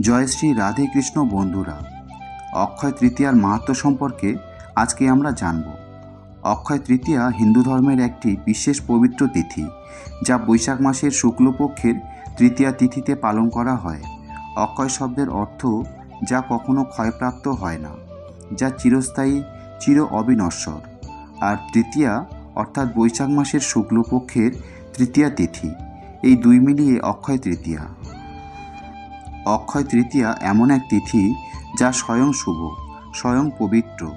জয় শ্রী রাধে কৃষ্ণ বন্ধুরা। অক্ষয় তৃতীয়ার মাহাত্ম সম্পর্কে আজকে আমরা জানব। অক্ষয় তৃতীয়া হিন্দু ধর্মের একটি বিশেষ পবিত্র তিথি, যা বৈশাখ মাসের শুক্লপক্ষের তৃতীয়া তিথিতে পালন করা হয়। অক্ষয় শব্দের অর্থ যা কখনো ক্ষয়প্রাপ্ত হয় না, যা চিরস্থায়ী, চির অবিনশ্বর। আর তৃতীয়া, অর্থাৎ বৈশাখ মাসের শুক্লপক্ষের তৃতীয়া তিথি, এই দুই মিলিয়ে অক্ষয় তৃতীয়া। অক্ষয় তৃতীয়া এমন এক তিথি যা স্বয়ং শুভ, স্বয়ং পবিত্র।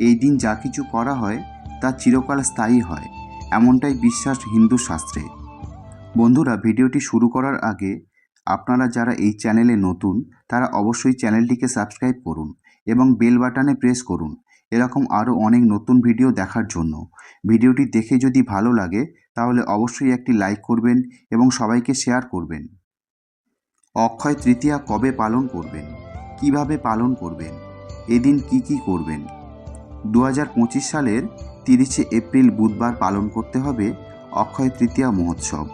এই দিন যা কিছু করা হয়, তা চিরকাল স্থায়ী হয়, এমনটাই বিশ্বাস হিন্দু শাস্ত্রে। বন্ধুরা, ভিডিওটি শুরু করার আগে আপনারা যারা এই চ্যানেলে নতুন, তারা অবশ্যই চ্যানেলটিকে সাবস্ক্রাইব করুন এবং বেল বাটনে প্রেস করুন। এরকম আরও অনেক নতুন ভিডিও দেখার জন্য। ভিডিওটি দেখে যদি ভালো লাগে, তাহলে অবশ্যই একটি লাইক করবেন এবং সবাইকে শেয়ার করবেন। অক্ষয় তৃতীয়া কবে পালন করবেন? কীভাবে পালন করবেন? এদিন কি কি করবেন? দু হাজার পঁচিশ সালের তিরিশে এপ্রিল বুধবার পালন করতে হবে অক্ষয় তৃতীয়া মহোৎসব।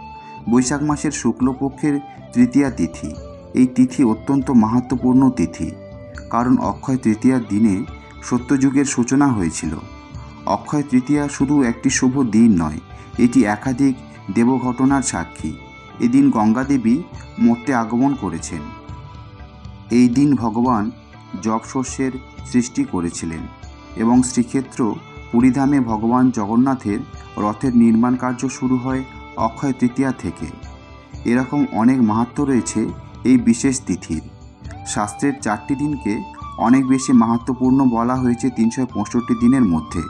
বৈশাখ মাসের শুক্লপক্ষের তৃতীয়া তিথি। এই তিথি অত্যন্ত মাহাত্মপূর্ণ তিথি। কারণ অক্ষয় তৃতীয়ার দিনে সত্যযুগের সূচনা হয়েছিল। অক্ষয় তৃতীয়া শুধু একটি শুভ দিন নয়, এটি একাধিক দেবঘটনার সাক্ষী। এদিন গঙ্গা দেবী মর্তে আগমন করেছেন। এই দিন ভগবান যবশস্যের সৃষ্টি করেছিলেন এবং শ্রীক্ষেত্র পুরীধামে ভগবান জগন্নাথের রথের নির্মাণ কার্য শুরু হয় অক্ষয় তৃতীয়া থেকে। এরকম অনেক মাহাত্ম রয়েছে এই বিশেষ তিথির। শাস্ত্রের চারটি দিনকে অনেক বেশি মাহাত্মপূর্ণ বলা হয়েছে তিনশো পঁয়ষট্টি দিনের মধ্যে।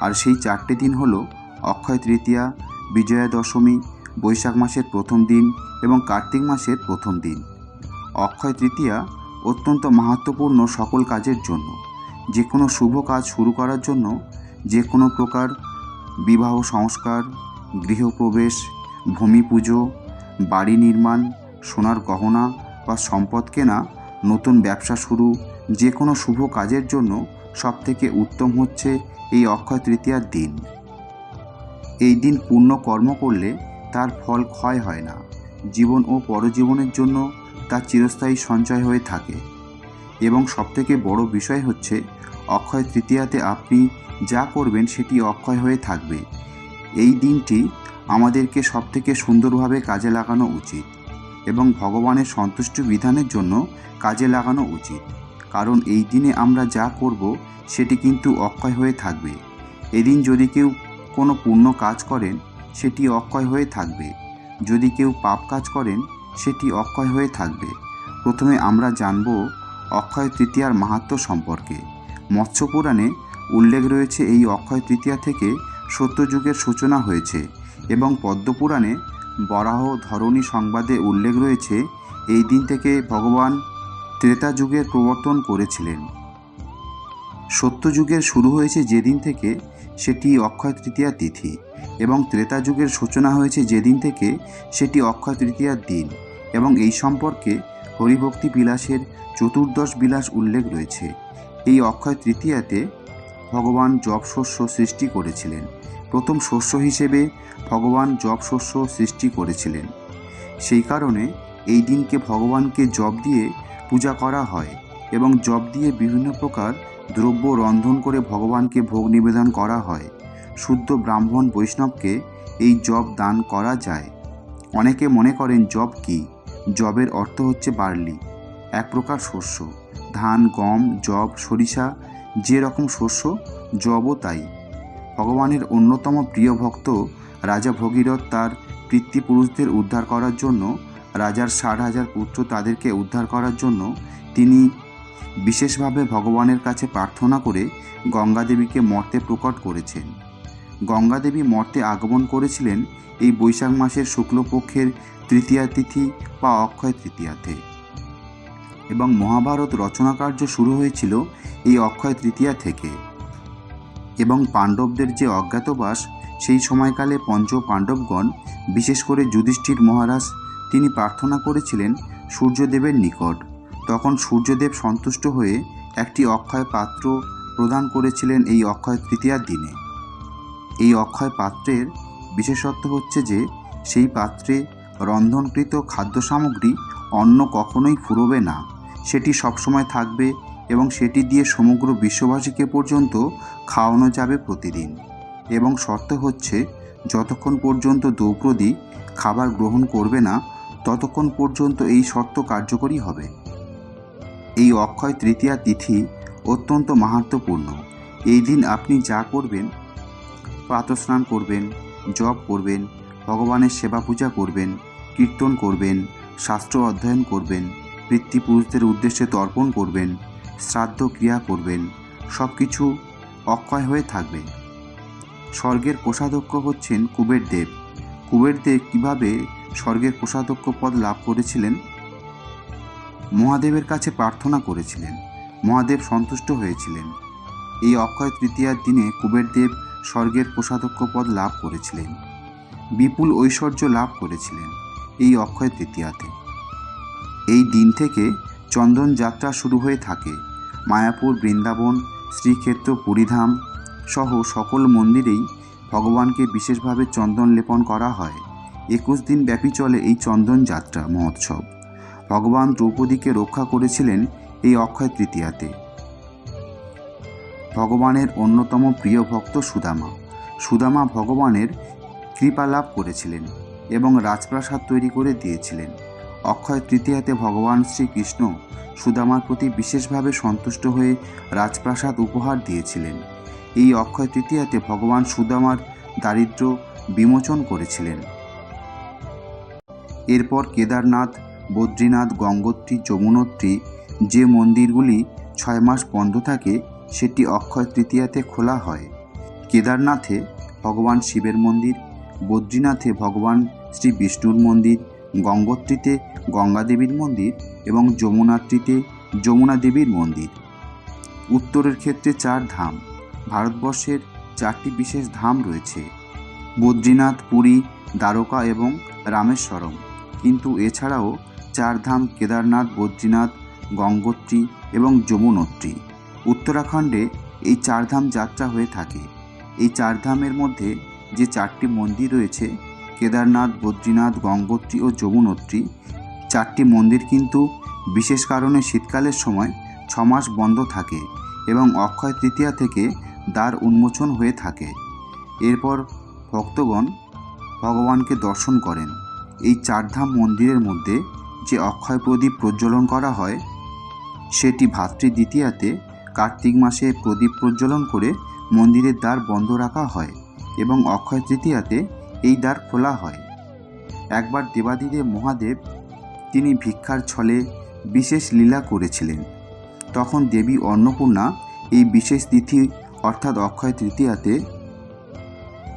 আর সেই চারটি দিন হলো অক্ষয় তৃতীয়া বিজয়া দশমী বৈশাখ মাসের প্রথম দিন এবং কার্তিক মাসের প্রথম দিন। অক্ষয় তৃতীয়া অত্যন্ত মাহাত্মপূর্ণ সকল কাজের জন্য। যে কোনো শুভ কাজ শুরু করার জন্য যে কোনো প্রকার বিবাহ সংস্কার, গৃহপ্রবেশ, ভূমি পুজো, বাড়ি নির্মাণ, সোনার গহনা বা সম্পদ কেনা, নতুন ব্যবসা শুরু যে কোনো শুভ কাজের জন্য সবথেকে উত্তম হচ্ছে এই অক্ষয় তৃতীয়ার দিন। এই দিন পূর্ণ কর্ম করলে তার ফল ক্ষয় হয় না। জীবন ও পরজীবনের জন্য তার চিরস্থায়ী সঞ্চয় হয়ে থাকে। এবং সবথেকে বড় বিষয় হচ্ছে, অক্ষয় তৃতীয়াতে আপনি যা করবেন সেটি অক্ষয় হয়ে থাকবে। এই দিনটি আমাদেরকে সবথেকে সুন্দরভাবে কাজে লাগানো উচিত এবং ভগবানের সন্তুষ্টি বিধানের জন্য কাজে লাগানো উচিত। কারণ এই দিনে আমরা যা করব সেটি কিন্তু অক্ষয় হয়ে থাকবে। এদিন যদি কেউ কোনো পূর্ণ কাজ করেন সেটি অক্ষয় হয়ে থাকবে। যদি কেউ পাপ কাজ করেন, সেটি অক্ষয় হয়ে থাকবে। প্রথমে আমরা জানব অক্ষয় তৃতীয়ার মাহাত্ম সম্পর্কে। মৎস্য পুরাণে উল্লেখ রয়েছে এই অক্ষয় তৃতীয়া থেকে সত্যযুগের সূচনা হয়েছে এবং পদ্মপুরাণে বরাহ ধরণী সংবাদে উল্লেখ রয়েছে, এই দিন থেকে ভগবান ত্রেতা যুগের প্রবর্তন করেছিলেন। সত্যযুগের শুরু হয়েছে যেদিন থেকে সেটি অক্ষয় তৃতীয়া তিথি এবং ত্রেতা যুগের সূচনা হয়েছে যেদিন থেকে সেটি অক্ষয় তৃতীয়ার দিন এবং এই সম্পর্কে হরিভক্তি বিলাসের চতুর্দশ বিলাস উল্লেখ রয়েছে। এই অক্ষয় তৃতীয়াতে ভগবান জব শস্য সৃষ্টি করেছিলেন। প্রথম শস্য হিসেবে ভগবান জব শস্য সৃষ্টি করেছিলেন। সেই কারণে এই দিনকে ভগবানকে জব দিয়ে পূজা করা হয় এবং জব দিয়ে বিভিন্ন প্রকার দ্রব্য রন্ধন করে ভগবানকে ভোগ নিবেদন করা হয়। শুদ্ধ ব্রাহ্মণ বৈষ্ণবকে এই জব দান করা যায়। অনেকে মনে করেন জব কি? জবের অর্থ হচ্ছে বার্লি। এক প্রকার শস্য। ধান, গম জব সরিষা, যে রকম শস্য, জবও তাই। ভগবানের অন্যতম প্রিয় ভক্ত রাজা ভগীরথ তার পিতৃপুরুষদের উদ্ধার করার জন্য, রাজার ষাট হাজার পুত্র তাদেরকে উদ্ধার করার জন্য তিনি বিশেষভাবে ভগবানের কাছে প্রার্থনা করে গঙ্গাদেবীকে মর্তে প্রকট করেছেন। গঙ্গাদেবী মর্তে আগমন করেছিলেন এই বৈশাখ মাসের শুক্লপক্ষের তৃতীয়া তিথি বা অক্ষয় তৃতীয়াতে এবং মহাভারত রচনাকার্য শুরু হয়েছিল এই অক্ষয় তৃতীয়া থেকে। এবং পাণ্ডবদের যে অজ্ঞাতবাস, সেই সময়কালে পঞ্চ পাণ্ডবগণ বিশেষ করে যুধিষ্ঠির মহারাজ, তিনি প্রার্থনা করেছিলেন সূর্যদেবের নিকট। তখন সূর্যদেব সন্তুষ্ট হয়ে একটি অক্ষয় পাত্র প্রদান করেছিলেন এই অক্ষয় তৃতীয়ার দিনে। এই অক্ষয় পাত্রের বিশেষত্ব হচ্ছে যে, সেই পাত্রে রন্ধনকৃত খাদ্য সামগ্রী অন্য কখনোই ফুরোবে না। সেটি সবসময় থাকবে এবং সেটি দিয়ে সমগ্র বিশ্ববাসীকে পর্যন্ত খাওয়ানো যাবে প্রতিদিন। এবং শর্ত হচ্ছে, যতক্ষণ পর্যন্ত দ্রৌপদী খাবার গ্রহণ করবে না, ততক্ষণ পর্যন্ত এই শর্ত কার্যকরী হবে। এই অক্ষয় তৃতীয়া তিথি অত্যন্ত মাহাত্মপূর্ণ এই দিন আপনি যা করবেন, প্রাতস্নান করবেন, জপ করবেন, ভগবানের সেবা পূজা করবেন, কীর্তন করবেন, শাস্ত্র অধ্যয়ন করবেন পিতৃপুরুষদের উদ্দেশ্যে তর্পণ করবেন, শ্রাদ্ধ ক্রিয়া করবেন সব কিছু অক্ষয় হয়ে থাকবে। স্বর্গের কোষাধ্যক্ষ হচ্ছেন কুবের দেব কুবের দেব কীভাবে স্বর্গের কোষাধ্যক্ষ পদ লাভ করেছিলেন? মহাদেবের কাছে প্রার্থনা করেছিলেন। মহাদেব সন্তুষ্ট হয়েছিলেন। এই অক্ষয় তৃতীয়ার দিনে কুবেরদেব স্বর্গের কোষাধ্যক্ষ পদ লাভ করেছিলেন। বিপুল ঐশ্বর্য লাভ করেছিলেন এই অক্ষয় তৃতীয়াতে। এই দিন থেকে চন্দন যাত্রা শুরু হয়ে থাকে। মায়াপুর, বৃন্দাবন, শ্রীক্ষেত্র, পুরীধাম সহ সকল মন্দিরেই ভগবানকে বিশেষভাবে চন্দন লেপন করা হয়। একুশ দিন ব্যাপী চলে এই চন্দন যাত্রা মহোৎসব। ভগবান দ্রৌপদীকে রক্ষা করেছিলেন এই অক্ষয় তৃতীয়াতে। ভগবানের অন্যতম প্রিয় ভক্ত সুদামা। সুদামা ভগবানের কৃপা লাভ করেছিলেন এবং রাজপ্রাসাদ তৈরি করে দিয়েছিলেন। অক্ষয় তৃতীয়াতে ভগবান শ্রীকৃষ্ণ সুদামার প্রতি বিশেষভাবে সন্তুষ্ট হয়ে রাজপ্রাসাদ উপহার দিয়েছিলেন। এই অক্ষয় তৃতীয়াতে ভগবান সুদামার দারিদ্র্য বিমোচন করেছিলেন। এরপর কেদারনাথ বদ্রীনাথ গঙ্গোত্রী যমুনোত্রী যে মন্দিরগুলি ছয় মাস বন্ধ থাকে, সেটি অক্ষয় তৃতীয়াতে খোলা হয়। কেদারনাথে ভগবান শিবের মন্দির, বদ্রীনাথে ভগবান শ্রী বিষ্ণুর মন্দির, গঙ্গোত্রীতে গঙ্গা দেবীর মন্দির এবং যমুনাত্রীতে যমুনা দেবীর মন্দির। উত্তরের ক্ষেত্রে চার ধাম, ভারতবর্ষের চারটি বিশেষ ধাম রয়েছে। বদ্রীনাথ, পুরী, দ্বারকা এবং রামেশ্বরম। কিন্তু এছাড়াও চার ধাম কেদারনাথ, বদ্রীনাথ, গঙ্গোত্রী এবং যমুনোত্রী। উত্তরাখণ্ডে এই চারধাম যাত্রা হয়ে থাকে। এই চারধামের মধ্যে যে চারটি মন্দির রয়েছে, কেদারনাথ, বদ্রীনাথ, গঙ্গোত্রী ও যমুনোত্রী, চারটি মন্দির কিন্তু বিশেষ কারণে শীতকালের সময় ছমাস বন্ধ থাকে এবং অক্ষয় তৃতীয়া থেকে দ্বার উন্মোচন হয়ে থাকে। এরপর ভক্তগণ ভগবানকে দর্শন করেন। এই চারধাম মন্দিরের মধ্যে যে অক্ষয় প্রদীপ প্রজ্বলন করা হয়, সেটি ভাতৃ দ্বিতীয়াতে কার্তিক মাসে প্রদীপ প্রজ্বলন করে মন্দিরের দ্বার বন্ধ রাখা হয় এবং অক্ষয় তৃতীয়াতে এই দ্বার খোলা হয়। একবার দেবাদিদেব মহাদেব, তিনি ভিক্ষার ছলে বিশেষ লীলা করেছিলেন। তখন দেবী অন্নপূর্ণা এই বিশেষ তিথি অর্থাৎ অক্ষয় তৃতীয়াতে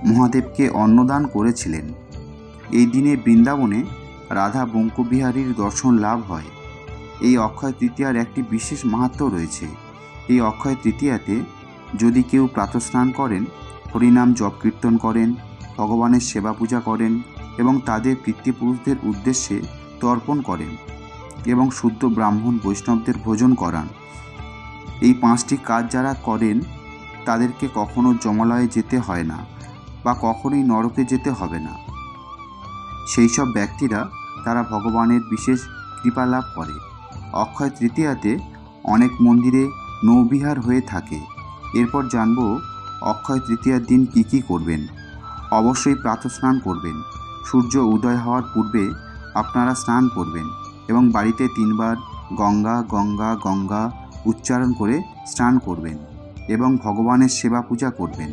মহাদেবকে অন্নদান করেছিলেন। এই দিনে বৃন্দাবনে রাধা বঙ্কবিহারীর দর্শন লাভ হয়। এই অক্ষয় তৃতীয়ার একটি বিশেষ মাহাত্ম রয়েছে। এই অক্ষয় তৃতীয়াতে যদি কেউ প্রাতস্নান করেন, হরিনাম জপ কীর্তন করেন, ভগবানের সেবা পূজা করেন এবং তাদের পিতৃপুরুষদের উদ্দেশ্যে তর্পণ করেন এবং শুদ্ধ ব্রাহ্মণ বৈষ্ণবদের ভোজন করান, এই পাঁচটি কাজ যারা করেন, তাদেরকে কখনো জমালয়ে যেতে হয় না বা কখনোই নরকে যেতে হবে না। সেই সব ব্যক্তিরা তারা ভগবানের বিশেষ কৃপা লাভ করে। অক্ষয় তৃতীয়াতে অনেক মন্দিরে নৌবিহার হয়ে থাকে। এরপর জানব অক্ষয় তৃতীয়ার দিন কি কি করবেন। অবশ্যই প্রাতঃস্নান করবেন। সূর্য উদয় হওয়ার পূর্বে আপনারা স্নান করবেন এবং বাড়িতে তিনবার গঙ্গা গঙ্গা গঙ্গা উচ্চারণ করে স্নান করবেন এবং ভগবানের সেবা পূজা করবেন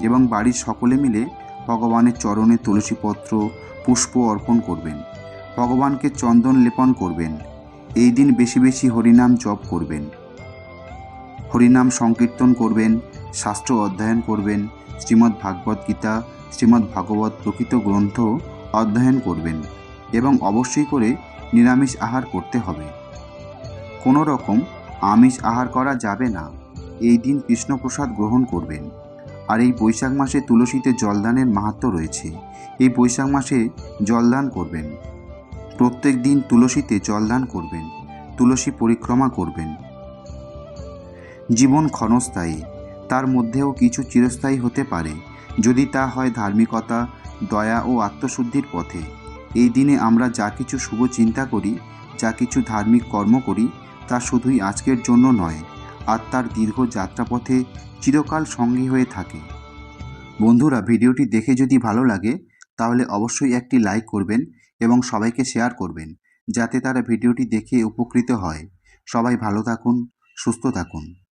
এবং বাড়ির সকলে মিলে ভগবানের চরণে তুলসীপত্র, পুষ্প অর্পণ করবেন। ভগবানকে চন্দন লেপন করবেন। এই দিন বেশি বেশি হরিনাম জপ করবেন। হরিনাম সংকীর্তন করবেন, শাস্ত্র অধ্যয়ন করবেন, শ্রীমদ্ ভাগবত গীতা, শ্রীমদ্ ভাগবত প্রকৃত গ্রন্থ অধ্যয়ন করবেন এবং অবশ্যই করে নিরামিষ আহার করতে হবে। কোনো রকম আমিষ আহার করা যাবে না। এই দিন কৃষ্ণপ্রসাদ গ্রহণ করবেন। আর এই বৈশাখ মাসে তুলসীতে জলদানের মাহাত্ম রয়েছে। এই বৈশাখ মাসে জলদান করবেন। প্রত্যেক দিন তুলসীতে জলদান করবেন, তুলসী পরিক্রমা করবেন। জীবন ক্ষণস্থায়ী, তার মধ্যেও কিছু চিরস্থায়ী হতে পারে, যদি তা হয় ধার্মিকতা, দয়া ও আত্মশুদ্ধির পথে। এই দিনে আমরা যা কিছু শুভ চিন্তা করি, যা কিছু ধার্মিক কর্ম করি, তা শুধুই আজকের জন্য নয়, আত্মার দীর্ঘ যাত্রাপথে চিরকাল সঙ্গী হয়ে থাকে। বন্ধুরা, ভিডিওটি দেখে যদি ভালো লাগে, তাহলে অবশ্যই একটি লাইক করবেন এবং সবাইকে শেয়ার করবেন, যাতে তারা ভিডিওটি দেখে উপকৃত হয়। সবাই ভালো থাকুন, সুস্থ থাকুন।